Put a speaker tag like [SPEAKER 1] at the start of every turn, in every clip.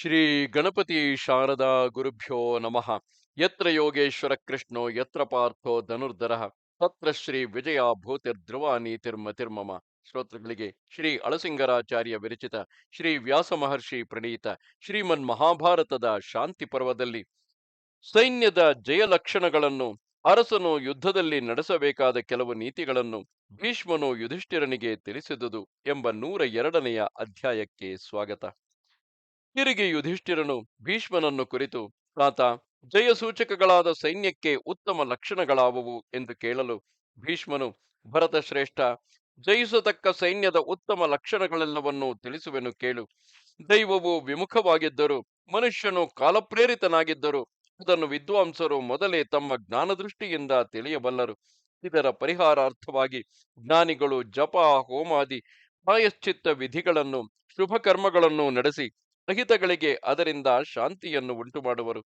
[SPEAKER 1] ಶ್ರೀ ಗಣಪತಿ ಶಾರದಾ ಗುರುಭ್ಯೋ ನಮಃ. ಯತ್ರ ಯೋಗೇಶ್ವರ ಕೃಷ್ಣೋ, ಯತ್ರ ಪಾರ್ಥೋ ಧನುರ್ಧರ. ತತ್ರ ಶ್ರೀ ವಿಜಯ ಭೂತಿರ್ಧ್ರುವ ನೀತಿರ್ಮತಿರ್ಮಮ ಶ್ರೋತೃಗಳಿಗೆ ಶ್ರೀ ಅಳಸಿಂಗರಾಚಾರ್ಯ ವಿರಚಿತ ಶ್ರೀ ವ್ಯಾಸ ಮಹರ್ಷಿ ಪ್ರಣೀತ ಶ್ರೀಮನ್ ಮಹಾಭಾರತದ ಶಾಂತಿ ಪರ್ವದಲ್ಲಿ ಸೈನ್ಯದ ಜಯ ಲಕ್ಷಣಗಳನ್ನು, ಅರಸನು ಯುದ್ಧದಲ್ಲಿ ನಡೆಸಬೇಕಾದ ಕೆಲವು ನೀತಿಗಳನ್ನು ಭೀಷ್ಮನು ಯುಧಿಷ್ಠಿರನಿಗೆ ತಿಳಿಸಿದುದು ಎಂಬ ನೂರ ಎರಡನೆಯ ಅಧ್ಯಾಯಕ್ಕೆ ಸ್ವಾಗತ. ತಿರುಗಿ ಯುಧಿಷ್ಠಿರನು ಭೀಷ್ಮನನ್ನು ಕುರಿತು, ತಾತ, ಜಯಸೂಚಕಗಳಾದ ಸೈನ್ಯಕ್ಕೆ ಉತ್ತಮ ಲಕ್ಷಣಗಳಾವುವು? ಎಂದು ಕೇಳಲು ಭೀಷ್ಮನು ಭರತ ಶ್ರೇಷ್ಠ ಜಯಿಸತಕ್ಕ ಸೈನ್ಯದ ಉತ್ತಮ ಲಕ್ಷಣಗಳೆಲ್ಲವನ್ನೂ ತಿಳಿಸುವೆನು ಕೇಳು. ದೈವವು ವಿಮುಖವಾಗಿದ್ದರು, ಮನುಷ್ಯನು ಕಾಲಪ್ರೇರಿತನಾಗಿದ್ದರು, ಅದನ್ನು ವಿದ್ವಾಂಸರು ಮೊದಲೇ ತಮ್ಮ ಜ್ಞಾನದೃಷ್ಟಿಯಿಂದ ತಿಳಿಯಬಲ್ಲರು ಇದರ ಪರಿಹಾರಾರ್ಥವಾಗಿ ಜ್ಞಾನಿಗಳು ಜಪ, ಹೋಮಾದಿ, ಪ್ರಾಯಶ್ಚಿತ್ತ ವಿಧಿಗಳನ್ನು ಶುಭ ಕರ್ಮಗಳನ್ನು ನಡೆಸಿ ಅಹಿತಗಳಿಗೆ ಅದರಿಂದ ಶಾಂತಿಯನ್ನು ಉಂಟು ಮಾಡುವರು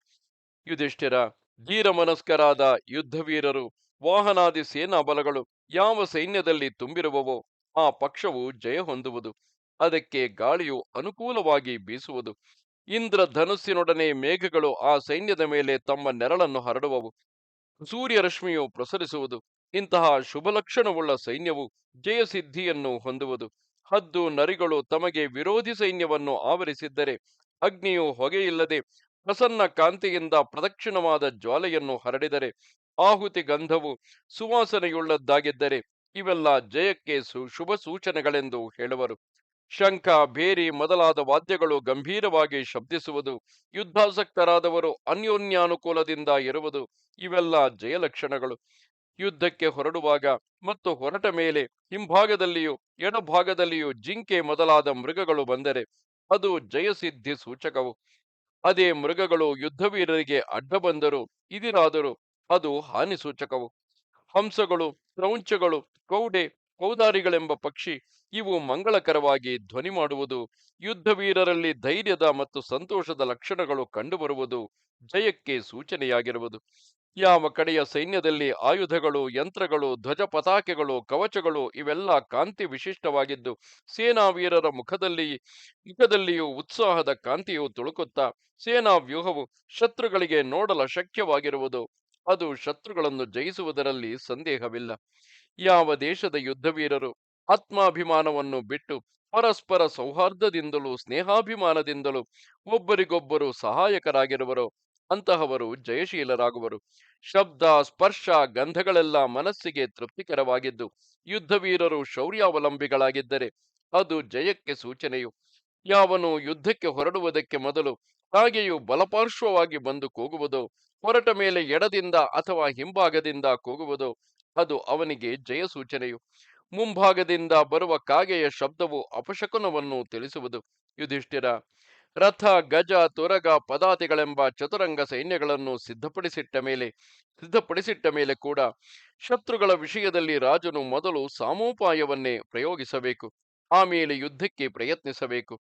[SPEAKER 1] ಯುಧಿಷ್ಠಿರ ಧೀರ ಮನಸ್ಕರಾದ ಯುದ್ಧವೀರರು, ವಾಹನಾದಿ ಸೇನಾ ಬಲಗಳು ಯಾವ ಸೈನ್ಯದಲ್ಲಿ ತುಂಬಿರುವವೋ ಆ ಪಕ್ಷವು ಜಯ ಹೊಂದುವುದು. ಅದಕ್ಕೆ ಗಾಳಿಯು ಅನುಕೂಲವಾಗಿ ಬೀಸುವುದು. ಇಂದ್ರ ಧನುಸ್ಸಿನೊಡನೆ ಮೇಘಗಳು ಆ ಸೈನ್ಯದ ಮೇಲೆ ತಮ್ಮ ನೆರಳನ್ನು ಹರಡುವವು. ಸೂರ್ಯರಶ್ಮಿಯು ಪ್ರಸರಿಸುವುದು. ಇಂತಹ ಶುಭಲಕ್ಷಣವುಳ್ಳ ಸೈನ್ಯವು ಜಯಸಿದ್ಧಿಯನ್ನು ಹೊಂದುವುದು. ಹದ್ದು ನರಿಗಳು ತಮಗೆ ವಿರೋಧಿ ಸೈನ್ಯವನ್ನು ಆವರಿಸಿದ್ದರೆ ಅಗ್ನಿಯು ಹೊಗೆಯಿಲ್ಲದೆ ಪ್ರಸನ್ನ ಕಾಂತಿಯಿಂದ ಪ್ರದಕ್ಷಿಣವಾದ ಜ್ವಾಲೆಯನ್ನು ಹರಡಿದರೆ ಆಹುತಿ ಗಂಧವು ಸುವಾಸನೆಯುಳ್ಳದ್ದಾಗಿದ್ದರೆ ಇವೆಲ್ಲ ಜಯಕ್ಕೆ ಸು ಶುಭ ಸೂಚನೆಗಳೆಂದು ಹೇಳುವರು. ಶಂಖ ಬೇರಿ ಮೊದಲಾದ ವಾದ್ಯಗಳು ಗಂಭೀರವಾಗಿ ಶಬ್ದಿಸುವುದು, ಯುದ್ಧಾಸಕ್ತರಾದವರು ಅನ್ಯೋನ್ಯಾನುಕೂಲದಿಂದ ಇರುವುದು ಇವೆಲ್ಲ ಜಯ ಲಕ್ಷಣಗಳು ಯುದ್ಧಕ್ಕೆ ಹೊರಡುವಾಗ ಮತ್ತು ಹೊರಟ ಮೇಲೆ ಹಿಂಭಾಗದಲ್ಲಿಯೂ ಎಡಭಾಗದಲ್ಲಿಯೂ ಜಿಂಕೆ ಮೊದಲಾದ ಮೃಗಗಳು ಬಂದರೆ ಅದು ಜಯಸಿದ್ಧಿ ಸೂಚಕವು. ಅದೇ ಮೃಗಗಳು ಯುದ್ಧವೀರರಿಗೆ ಅಡ್ಡ ಬಂದರು ಇದಿರಾದರೂ ಅದು ಹಾನಿ ಸೂಚಕವು. ಹಂಸಗಳು, ಕ್ರೌಂಚಗಳು, ಕೌಡೆ, ಕೌದಾರಿಗಳೆಂಬ ಪಕ್ಷಿ ಇವು ಮಂಗಳಕರವಾಗಿ ಧ್ವನಿ ಮಾಡುವುದು, ಯುದ್ಧವೀರರಲ್ಲಿ ಧೈರ್ಯದ ಮತ್ತು ಸಂತೋಷದ ಲಕ್ಷಣಗಳು ಕಂಡುಬರುವುದು ಜಯಕ್ಕೆ ಸೂಚನೆಯಾಗಿರುವುದು. ಯಾವ ಕಡೆಯ ಸೈನ್ಯದಲ್ಲಿ ಆಯುಧಗಳು, ಯಂತ್ರಗಳು, ಧ್ವಜ ಪತಾಕೆಗಳು, ಕವಚಗಳು ಇವೆಲ್ಲ ಕಾಂತಿ ವಿಶಿಷ್ಟವಾಗಿದ್ದು ಸೇನಾ ವೀರರ ಮುಖದಲ್ಲಿ, ಮುಖದಲ್ಲಿಯೂ ಉತ್ಸಾಹದ ಕಾಂತಿಯು ತುಳುಕುತ್ತಾ ಸೇನಾ ವ್ಯೂಹವು ಶತ್ರುಗಳಿಗೆ ನೋಡಲ ಶಕ್ಯವಾಗಿರುವುದು. ಅದು ಶತ್ರುಗಳನ್ನು ಜಯಿಸುವುದರಲ್ಲಿ ಸಂದೇಹವಿಲ್ಲ. ಯಾವ ದೇಶದ ಯುದ್ಧವೀರರು ಆತ್ಮಾಭಿಮಾನವನ್ನು ಬಿಟ್ಟು ಪರಸ್ಪರ ಸೌಹಾರ್ದದಿಂದಲೂ, ಸ್ನೇಹಾಭಿಮಾನದಿಂದಲೂ ಒಬ್ಬರಿಗೊಬ್ಬರು ಸಹಾಯಕರಾಗಿರುವರೋ ಅಂತಹವರು ಜಯಶೀಲರಾಗುವರು. ಶಬ್ದ, ಸ್ಪರ್ಶ, ಗಂಧಗಳೆಲ್ಲ ಮನಸ್ಸಿಗೆ ತೃಪ್ತಿಕರವಾಗಿದ್ದು, ಯುದ್ಧವೀರರು ಶೌರ್ಯಾವಲಂಬಿಗಳಾಗಿದ್ದರೆ ಅದು ಜಯಕ್ಕೆ ಸೂಚನೆಯು. ಯಾವನು ಯುದ್ಧಕ್ಕೆ ಹೊರಡುವುದಕ್ಕೆ ಮೊದಲು ಹಾಗೆಯೂ ಬಲಪಾರ್ಶ್ವವಾಗಿ ಬಂದು ಕೂಗುವುದು ಹೊರಟ ಮೇಲೆ ಎಡದಿಂದ ಅಥವಾ ಹಿಂಭಾಗದಿಂದ ಕೂಗುವುದು, ಅದು ಅವನಿಗೆ ಜಯ ಸೂಚನೆಯು. ಮುಂಭಾಗದಿಂದ ಬರುವ ಕಾಗೆಯ ಶಬ್ದವು ಅಪಶಕುನವನ್ನು ತಿಳಿಸುವುದು. ಯುಧಿಷ್ಠಿರ ರಥ, ಗಜ, ತುರಗ, ಪದಾತಿಗಳೆಂಬ ಚತುರಂಗ ಸೈನ್ಯಗಳನ್ನು ಸಿದ್ಧಪಡಿಸಿಟ್ಟ ಮೇಲೆ ಸಿದ್ಧಪಡಿಸಿಟ್ಟ ಮೇಲೆ ಕೂಡ ಶತ್ರುಗಳ ವಿಷಯದಲ್ಲಿ ರಾಜನು ಮೊದಲು ಸಾಮೋಪಾಯವನ್ನೇ ಪ್ರಯೋಗಿಸಬೇಕು. ಆಮೇಲೆ ಯುದ್ಧಕ್ಕೆ ಪ್ರಯತ್ನಿಸಬೇಕು.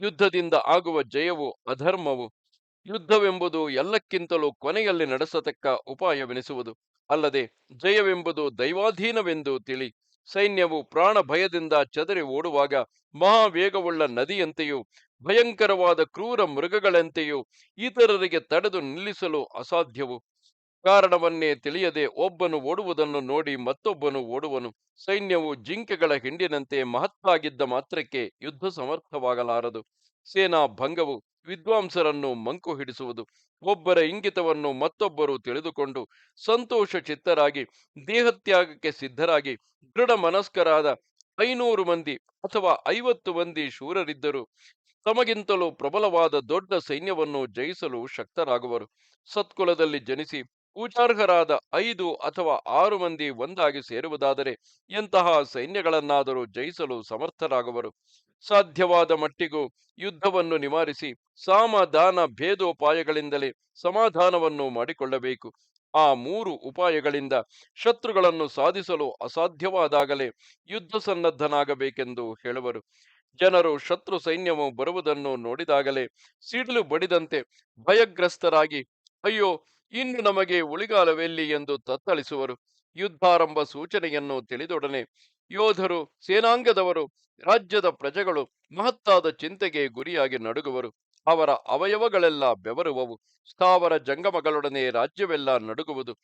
[SPEAKER 1] ಯುದ್ಧದಿಂದ ಆಗುವ ಜಯವು, ಅಧರ್ಮವು, ಯುದ್ಧವೆಂಬುದು ಎಲ್ಲಕ್ಕಿಂತಲೂ ಕೊನೆಯಲ್ಲಿ ನಡೆಸತಕ್ಕ ಉಪಾಯವೆನಿಸುವುದು. ಅಲ್ಲದೆ ಜಯವೆಂಬುದು ದೈವಾಧೀನವೆಂದು ತಿಳಿ ಸೈನ್ಯವು ಪ್ರಾಣ ಭಯದಿಂದ ಚದರಿ ಓಡುವಾಗ ಮಹಾವೇಗವುಳ್ಳ ನದಿಯಂತೆಯೂ, ಭಯಂಕರವಾದ ಕ್ರೂರ ಮೃಗಗಳಂತೆಯೂ ಇತರರಿಗೆ ತಡೆದು ನಿಲ್ಲಿಸಲು ಅಸಾಧ್ಯವು? ಕಾರಣವನ್ನೇ ತಿಳಿಯದೆ ಒಬ್ಬನು ಓಡುವುದನ್ನು ನೋಡಿ ಮತ್ತೊಬ್ಬನು ಓಡುವನು. ಸೈನ್ಯವು ಜಿಂಕೆಗಳ ಹಿಂಡಿನಂತೆ ಮಹತ್ತಾಗಿದ್ದ ಮಾತ್ರಕ್ಕೆ ಯುದ್ಧ ಸಮರ್ಥವಾಗಲಾರದು. ಸೇನಾ ಭಂಗವು ವಿದ್ವಾಂಸರನ್ನು ಮಂಕು ಹಿಡಿಸುವುದು ಒಬ್ಬರ ಇಂಗಿತವನ್ನು ಮತ್ತೊಬ್ಬರು ತಿಳಿದುಕೊಂಡು ಸಂತೋಷ ಚಿತ್ತರಾಗಿ, ದೇಹತ್ಯಾಗಕ್ಕೆ ಸಿದ್ಧರಾಗಿ, ದೃಢ ಮನಸ್ಕರಾದ ಐನೂರು ಮಂದಿ ಅಥವಾ ಐವತ್ತು ಮಂದಿ ಶೂರರಿದ್ದರು. ತಮಗಿಂತಲೂ ಪ್ರಬಲವಾದ ದೊಡ್ಡ ಸೈನ್ಯವನ್ನು ಜಯಿಸಲು ಶಕ್ತರಾಗುವರು. ಸತ್ಕುಲದಲ್ಲಿ ಜನಿಸಿ ಪೂಜಾರ್ಹರಾದ ಐದು ಅಥವಾ ಆರು ಮಂದಿ ಒಂದಾಗಿ ಸೇರುವುದಾದರೆ ಎಂತಹ ಸೈನ್ಯಗಳನ್ನಾದರೂ ಜಯಿಸಲು ಸಮರ್ಥರಾಗುವರು. ಸಾಧ್ಯವಾದ ಮಟ್ಟಿಗೂ ಯುದ್ಧವನ್ನು ನಿವಾರಿಸಿ ಸಾಮದಾನ ಭೇದೋಪಾಯಗಳಿಂದಲೇ ಸಮಾಧಾನವನ್ನು ಮಾಡಿಕೊಳ್ಳಬೇಕು. ಆ ಮೂರು ಉಪಾಯಗಳಿಂದ ಶತ್ರುಗಳನ್ನು ಸಾಧಿಸಲು ಅಸಾಧ್ಯವಾದಾಗಲೇ ಯುದ್ಧ ಸನ್ನದ್ಧನಾಗಬೇಕೆಂದು ಹೇಳುವರು. ಜನರು ಶತ್ರು ಸೈನ್ಯವು ಬರುವುದನ್ನು ನೋಡಿದಾಗಲೇ ಸಿಡಿಲು ಬಡಿದಂತೆ ಭಯಗ್ರಸ್ತರಾಗಿ, ಅಯ್ಯೋ ಇನ್ನು ನಮಗೆ ಉಳಿಗಾಲವೆಲ್ಲಿ ಎಂದು ತತ್ತಳಿಸುವರು. ಯುದ್ಧಾರಂಭ ಸೂಚನೆಯನ್ನು ತಿಳಿದೊಡನೆ ಯೋಧರು, ಸೇನಾಂಗದವರು, ರಾಜ್ಯದ ಪ್ರಜೆಗಳು ಮಹತ್ತಾದ ಚಿಂತೆಗೆ ಗುರಿಯಾಗಿ ನಡುಗುವರು. ಅವರ ಅವಯವಗಳೆಲ್ಲ ಬೆವರುವವು. ಸ್ಥಾವರ ಜಂಗಮಗಳೊಡನೆ ರಾಜ್ಯವೆಲ್ಲ ನಡುಗುವುದು.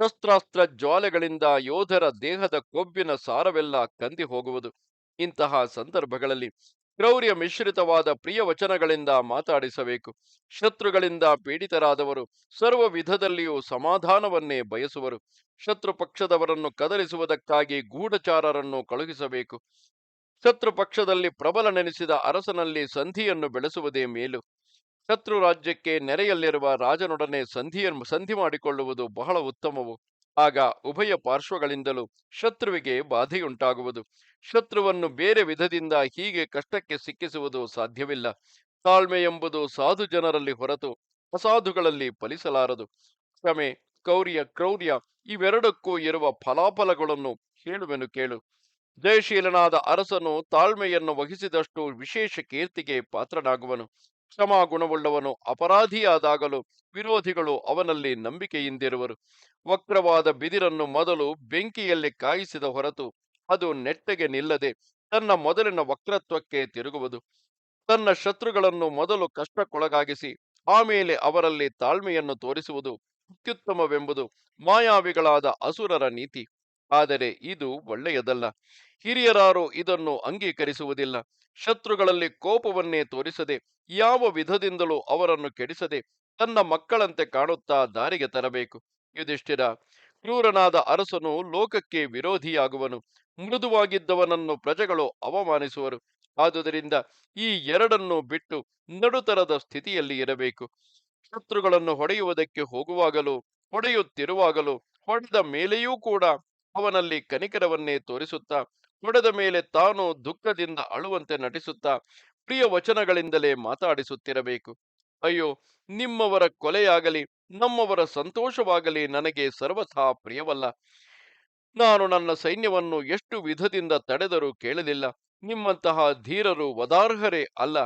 [SPEAKER 1] ಶಸ್ತ್ರಾಸ್ತ್ರ ಜ್ವಾಲೆಗಳಿಂದ ಯೋಧರ ದೇಹದ ಕೊಬ್ಬಿನ ಸಾರವೆಲ್ಲ ಕಂದಿ ಹೋಗುವುದು ಇಂತಹ ಸಂದರ್ಭಗಳಲ್ಲಿ ಕ್ರೌರ್ಯ ಮಿಶ್ರಿತವಾದ ಪ್ರಿಯ ವಚನಗಳಿಂದ ಮಾತಾಡಿಸಬೇಕು. ಶತ್ರುಗಳಿಂದ ಪೀಡಿತರಾದವರು ಸರ್ವ ವಿಧದಲ್ಲಿಯೂ ಸಮಾಧಾನವನ್ನೇ ಬಯಸುವರು. ಶತ್ರು ಪಕ್ಷದವರನ್ನು ಕದಲಿಸುವುದಕ್ಕಾಗಿ ಗೂಢಚಾರರನ್ನು ಕಳುಹಿಸಬೇಕು. ಶತ್ರು ಪಕ್ಷದಲ್ಲಿ ಪ್ರಬಲ ನೆನೆಸಿದ ಅರಸನಲ್ಲಿ ಸಂಧಿಯನ್ನು ಬೆಳೆಸುವುದೇ ಮೇಲು. ಶತ್ರು ರಾಜ್ಯಕ್ಕೆ ನೆರೆಯಲ್ಲಿರುವ ರಾಜನೊಡನೆ ಸಂಧಿಯನ್ನು ಸಂಧಿ ಮಾಡಿಕೊಳ್ಳುವುದು ಬಹಳ ಉತ್ತಮವು. ಆಗ ಉಭಯ ಪಾರ್ಶ್ವಗಳಿಂದಲೂ ಶತ್ರುವಿಗೆ ಬಾಧೆಯುಂಟಾಗುವುದು. ಶತ್ರುವನ್ನು ಬೇರೆ ವಿಧದಿಂದ ಹೀಗೆ ಕಷ್ಟಕ್ಕೆ ಸಿಕ್ಕಿಸುವುದು ಸಾಧ್ಯವಿಲ್ಲ. ತಾಳ್ಮೆ ಎಂಬುದು ಸಾಧು ಜನರಲ್ಲಿ ಹೊರತು ಅಸಾಧುಗಳಲ್ಲಿ ಫಲಿಸಲಾರದು. ಕ್ಷಮೆ ಕೌರ್ಯ ಕ್ರೌರ್ಯ ಇವೆರಡಕ್ಕೂ ಇರುವ ಫಲಾಫಲಗಳನ್ನು ಹೇಳುವೆನು ಕೇಳು. ಜಯಶೀಲನಾದ ಅರಸನು ತಾಳ್ಮೆಯನ್ನು ವಹಿಸಿದಷ್ಟು ವಿಶೇಷ ಕೀರ್ತಿಗೆ ಪಾತ್ರನಾಗುವನು. ಕ್ಷಮಾ ಗುಣವುಳ್ಳವನು ಅಪರಾಧಿಯಾದಾಗಲೂ ವಿರೋಧಿಗಳು ಅವನಲ್ಲಿ ನಂಬಿಕೆಯಿಂದಿರುವರು. ವಕ್ರವಾದ ಬಿದಿರನ್ನು ಮೊದಲು ಬೆಂಕಿಯಲ್ಲಿ ಕಾಯಿಸಿದ ಹೊರತು ಅದು ನೆಟ್ಟಗೆ ನಿಲ್ಲದೆ ತನ್ನ ಮೊದಲಿನ ವಕ್ರತ್ವಕ್ಕೆ ತಿರುಗುವುದು. ತನ್ನ ಶತ್ರುಗಳನ್ನು ಮೊದಲು ಕಷ್ಟಕ್ಕೊಳಗಾಗಿಸಿ, ಆಮೇಲೆ ಅವರಲ್ಲಿ ತಾಳ್ಮೆಯನ್ನು ತೋರಿಸುವುದು ಅತ್ಯುತ್ತಮವೆಂಬುದು ಮಾಯಾವಿಗಳಾದ ಅಸುರರ ನೀತಿ. ಆದರೆ ಇದು ಒಳ್ಳೆಯದಲ್ಲ. ಹಿರಿಯರಾರು ಇದನ್ನು ಅಂಗೀಕರಿಸುವುದಿಲ್ಲ. ಶತ್ರುಗಳಲ್ಲಿ ಕೋಪವನ್ನೇ ತೋರಿಸದೆ, ಯಾವ ವಿಧದಿಂದಲೂ ಅವರನ್ನು ಕೆಡಿಸದೆ ತನ್ನ ಮಕ್ಕಳಂತೆ ಕಾಣುತ್ತಾ ದಾರಿಗೆ ತರಬೇಕು. ಯುಧಿಷ್ಠಿರ, ಕ್ರೂರನಾದ ಅರಸನು ಲೋಕಕ್ಕೆ ವಿರೋಧಿಯಾಗುವನು. ಮೃದುವಾಗಿದ್ದವನನ್ನು ಪ್ರಜೆಗಳು ಅವಮಾನಿಸುವರು. ಆದುದರಿಂದ ಈ ಎರಡನ್ನು ಬಿಟ್ಟು ನಡುತರದ ಸ್ಥಿತಿಯಲ್ಲಿ ಇರಬೇಕು. ಶತ್ರುಗಳನ್ನು ಹೊಡೆಯುವುದಕ್ಕೆ ಹೋಗುವಾಗಲೂ, ಹೊಡೆಯುತ್ತಿರುವಾಗಲೂ ಹೊಡೆದ ಮೇಲೆಯೂ ಕೂಡ ಅವನಲ್ಲಿ ಕನಿಕರವನ್ನೇ ತೋರಿಸುತ್ತಾ, ಹೊಡೆದ ಮೇಲೆ ತಾನು ದುಃಖದಿಂದ ಅಳುವಂತೆ ನಟಿಸುತ್ತಾ, ಪ್ರಿಯ ವಚನಗಳಿಂದಲೇ ಮಾತಾಡಿಸುತ್ತಿರಬೇಕು. ಅಯ್ಯೋ, ನಿಮ್ಮವರ ಕೊಲೆಯಾಗಲಿ, ನಮ್ಮವರ ಸಂತೋಷವಾಗಲಿ ನನಗೆ ಸರ್ವಥಾ ಪ್ರಿಯವಲ್ಲ. ನಾನು ನನ್ನ ಸೈನ್ಯವನ್ನು ಎಷ್ಟು ವಿಧದಿಂದ ತಡೆದರೂ ಕೇಳಲಿಲ್ಲ. ನಿಮ್ಮಂತಹ ಧೀರರು ವದಾರ್ಹರೇ ಅಲ್ಲ.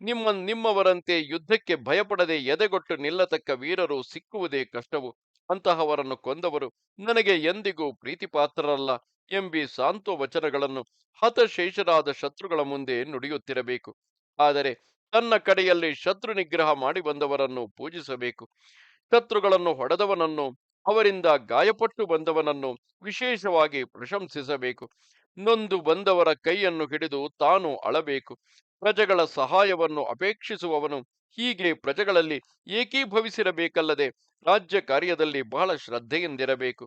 [SPEAKER 1] ನಿಮ್ಮ, ನಿಮ್ಮವರಂತೆ ಯುದ್ಧಕ್ಕೆ ಭಯಪಡದೆ ಎದೆಗೊಟ್ಟು ನಿಲ್ಲತಕ್ಕ ವೀರರು ಸಿಕ್ಕುವುದೇ ಕಷ್ಟವು. ಅಂತಹವರನ್ನು ಕೊಂದವರು ನನಗೆ ಎಂದಿಗೂ ಪ್ರೀತಿಪಾತ್ರರಲ್ಲ ಎಂಬಿ ಸಾಂತ್ವ ವಚನಗಳನ್ನು ಹತಶೇಷರಾದ ಶತ್ರುಗಳ ಮುಂದೆ ನುಡಿಯುತ್ತಿರಬೇಕು. ಆದರೆ ತನ್ನ ಕಡೆಯಲ್ಲಿ ಶತ್ರು ನಿಗ್ರಹ ಮಾಡಿ ಬಂದವರನ್ನು ಪೂಜಿಸಬೇಕು. ಶತ್ರುಗಳನ್ನು ಹೊಡೆದವನನ್ನು ಅವರಿಂದ ಗಾಯಪಟ್ಟು ಬಂದವನನ್ನು ವಿಶೇಷವಾಗಿ ಪ್ರಶಂಸಿಸಬೇಕು. ನೊಂದು ಬಂದವರ ಕೈಯನ್ನು ಹಿಡಿದು ತಾನು ಅಳಬೇಕು. ಪ್ರಜೆಗಳ ಸಹಾಯವನ್ನು ಅಪೇಕ್ಷಿಸುವವನು ಹೀಗೆ ಪ್ರಜೆಗಳಲ್ಲಿ ಏಕೀಭವಿಸಿರಬೇಕಲ್ಲದೆ ರಾಜ್ಯ ಕಾರ್ಯದಲ್ಲಿ ಬಹಳ ಶ್ರದ್ಧೆಯಿಂದಿರಬೇಕು.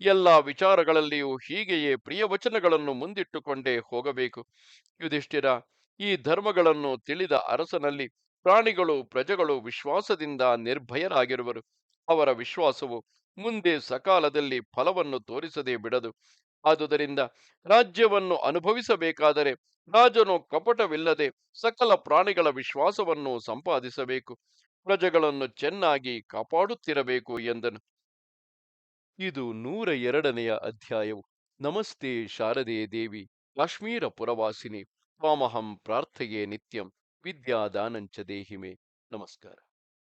[SPEAKER 1] ಎಲ್ಲ ವಿಚಾರಗಳಲ್ಲಿಯೂ ಹೀಗೆಯೇ ಪ್ರಿಯ ವಚನಗಳನ್ನು ಮುಂದಿಟ್ಟುಕೊಂಡೇ ಹೋಗಬೇಕು. ಯುಧಿಷ್ಠಿರ, ಈ ಧರ್ಮಗಳನ್ನು ತಿಳಿದ ಅರಸನಲ್ಲಿ ಪ್ರಾಣಿಗಳು ಪ್ರಜೆಗಳು ವಿಶ್ವಾಸದಿಂದ ನಿರ್ಭಯರಾಗಿರುವರು. ಅವರ ವಿಶ್ವಾಸವು ಮುಂದೆ ಸಕಾಲದಲ್ಲಿ ಫಲವನ್ನು ತೋರಿಸದೇ ಬಿಡದು. ಆದುದರಿಂದ ರಾಜ್ಯವನ್ನು ಅನುಭವಿಸಬೇಕಾದರೆ ರಾಜನು ಕಪಟವಿಲ್ಲದೆ ಸಕಲ ಪ್ರಾಣಿಗಳ ವಿಶ್ವಾಸವನ್ನು ಸಂಪಾದಿಸಬೇಕು. ಪ್ರಜೆಗಳನ್ನು ಚೆನ್ನಾಗಿ ಕಾಪಾಡುತ್ತಿರಬೇಕು ಎಂದನು. ಇದು ನೂರ ಎರಡನೆಯ ಅಧ್ಯಾಯವು. ನಮಸ್ತೆ ಶಾರದೆ ದೇವಿ, ಕಾಶ್ಮೀರ ಪುರವಾಸಿನಿ, ತ್ವಾಮಹಂ ಪ್ರಾರ್ಥೆಯೇ ನಿತ್ಯಂ, ವಿದ್ಯಾದಾನಂಚ ದೇಹಿಮೆ. ನಮಸ್ಕಾರ.